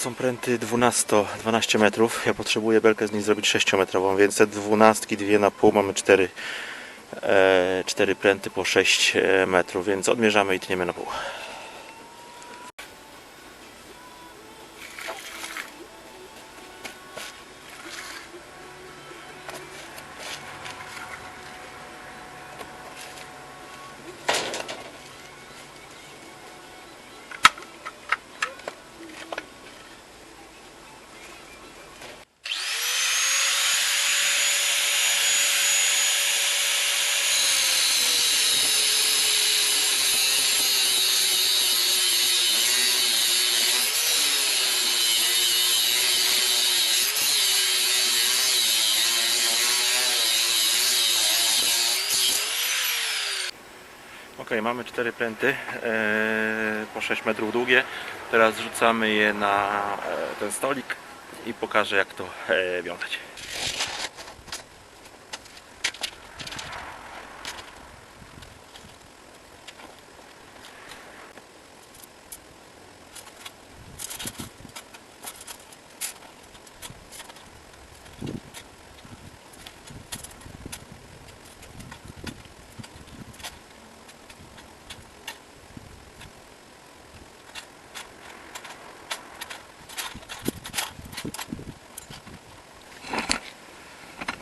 E, są pręty 12, 12 metrów. Ja potrzebuję belkę z nich zrobić 6 metrową, więc te 12, dwie na pół mamy 4, e, 4 pręty po 6 e, metrów, więc odmierzamy i tniemy na pół. Ok, mamy cztery pręty e, po 6 metrów długie. Teraz rzucamy je na e, ten stolik i pokażę jak to e, wiązać.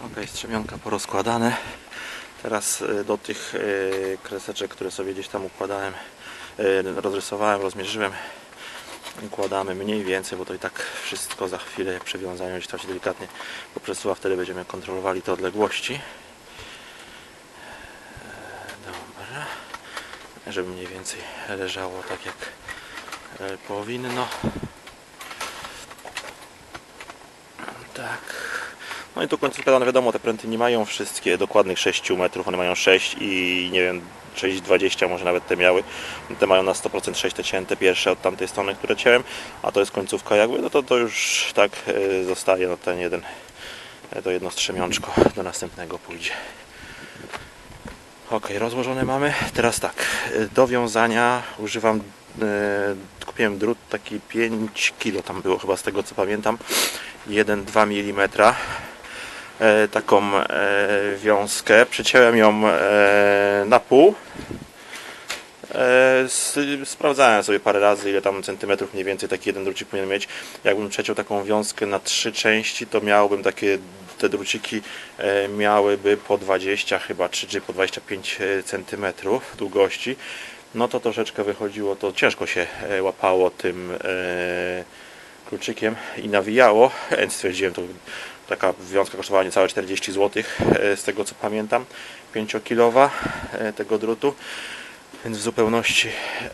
Ok, strzemionka porozkładane. Teraz e, do tych e, kreseczek, które sobie gdzieś tam układałem, e, rozrysowałem, rozmierzyłem. Układamy mniej więcej, bo to i tak wszystko za chwilę, jak gdzieś tam się delikatnie poprzesuwa, wtedy będziemy kontrolowali te odległości. Dobra. Żeby mniej więcej leżało tak jak powinno. No i tu końcówka, no wiadomo, te pręty nie mają wszystkie dokładnych 6 metrów, one mają 6 i nie wiem, 6,20 może nawet te miały. Te mają na 100% 6 te cięte pierwsze od tamtej strony, które cięłem, a to jest końcówka jakby, no to to już tak e, zostaje, no ten jeden, e, to jedno strzemiączko do następnego pójdzie. Ok, rozłożone mamy. Teraz tak, e, do wiązania używam, e, kupiłem drut taki 5 kg tam było chyba z tego co pamiętam, 1-2 mm taką e, wiązkę. Przeciąłem ją e, na pół. E, sprawdzałem sobie parę razy, ile tam centymetrów mniej więcej taki jeden drucik powinien mieć. Jakbym przeciął taką wiązkę na trzy części, to miałbym takie, te druciki e, miałyby po 20 chyba, czy, czy po 25 centymetrów długości. No to troszeczkę wychodziło, to ciężko się e, łapało tym e, kluczykiem i nawijało, stwierdziłem, to taka wiązka kosztowała niecałe 40 zł, e, z tego co pamiętam, 5-kilowa e, tego drutu, więc w zupełności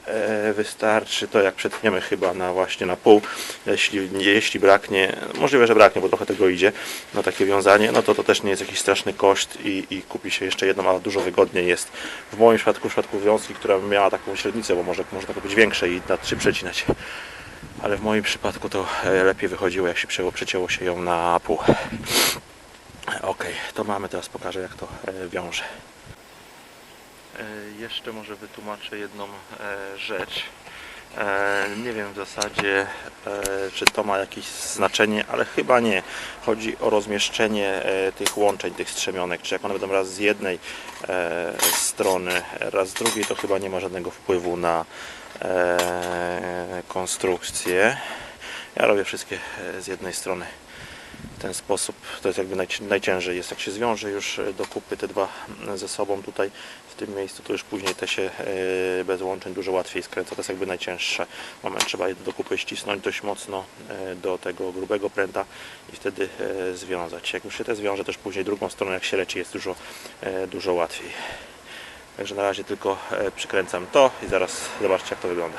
e, wystarczy to, jak przetniemy chyba na właśnie na pół, jeśli, jeśli braknie, możliwe, że braknie, bo trochę tego idzie na takie wiązanie, no to to też nie jest jakiś straszny koszt i, i kupi się jeszcze jedną, a dużo wygodniej jest. W moim przypadku, w przypadku wiązki, która miała taką średnicę, bo może, może to być większe i na trzy przecinać ale w moim przypadku to e, lepiej wychodziło, jak się przecięło, przecięło się ją na pół. Ok, to mamy, teraz pokażę jak to e, wiąże. E, Jeszcze może wytłumaczę jedną rzecz. E, Nie wiem w zasadzie, e, czy to ma jakieś znaczenie, ale chyba nie. Chodzi o rozmieszczenie e, tych łączeń, tych strzemionek. Czy jak one będą raz z jednej strony, raz z drugiej, to chyba nie ma żadnego wpływu na konstrukcję. Ja robię wszystkie z jednej strony ten sposób. To jest jakby najci- najciężej jest, jak się zwiąże już e, do kupy te dwa m, ze sobą tutaj w tym miejscu, to już później te się e, bez łączeń dużo łatwiej skręca. To jest jakby najcięższe moment. Trzeba je do kupy ścisnąć dość mocno e, do tego grubego pręta i wtedy związać. Jak już się te zwiąże, też później drugą stroną jak się leci jest dużo, dużo łatwiej. Także na razie tylko przykręcam to i zaraz zobaczcie jak to wygląda.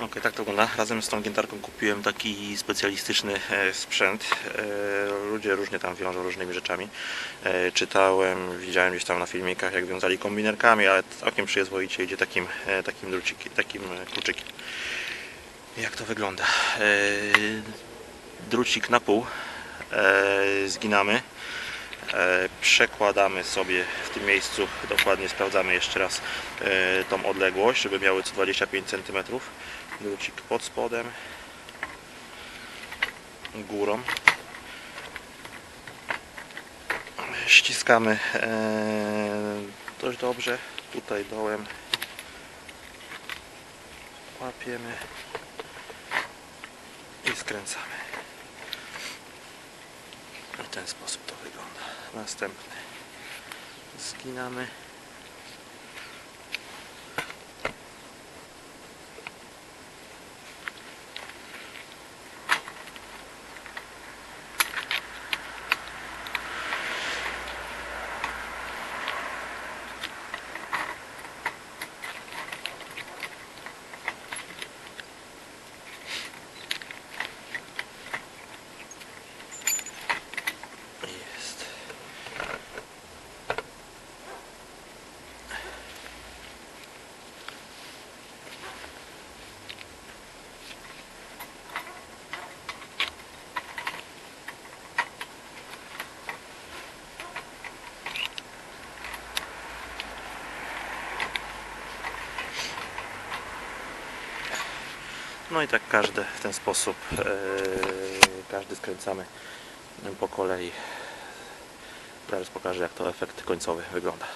Ok, tak to wygląda. Razem z tą giętarką kupiłem taki specjalistyczny e, sprzęt. E, Ludzie różnie tam wiążą różnymi rzeczami. E, Czytałem, widziałem gdzieś tam na filmikach, jak wiązali kombinerkami, ale całkiem przyzwoicie idzie takim, takim, druciki, takim kluczykiem. Jak to wygląda? Drucik na pół zginamy. Przekładamy sobie w tym miejscu, dokładnie sprawdzamy jeszcze raz tą odległość, żeby miały co 25 cm. Drucik pod spodem, górą. Ściskamy e, dość dobrze, tutaj dołem łapiemy i skręcamy. W ten sposób to wygląda. Następny zginamy. Jest. No i tak każdy w ten sposób, e, każdy skręcamy po kolei. Zaraz pokażę jak to efekt końcowy wygląda.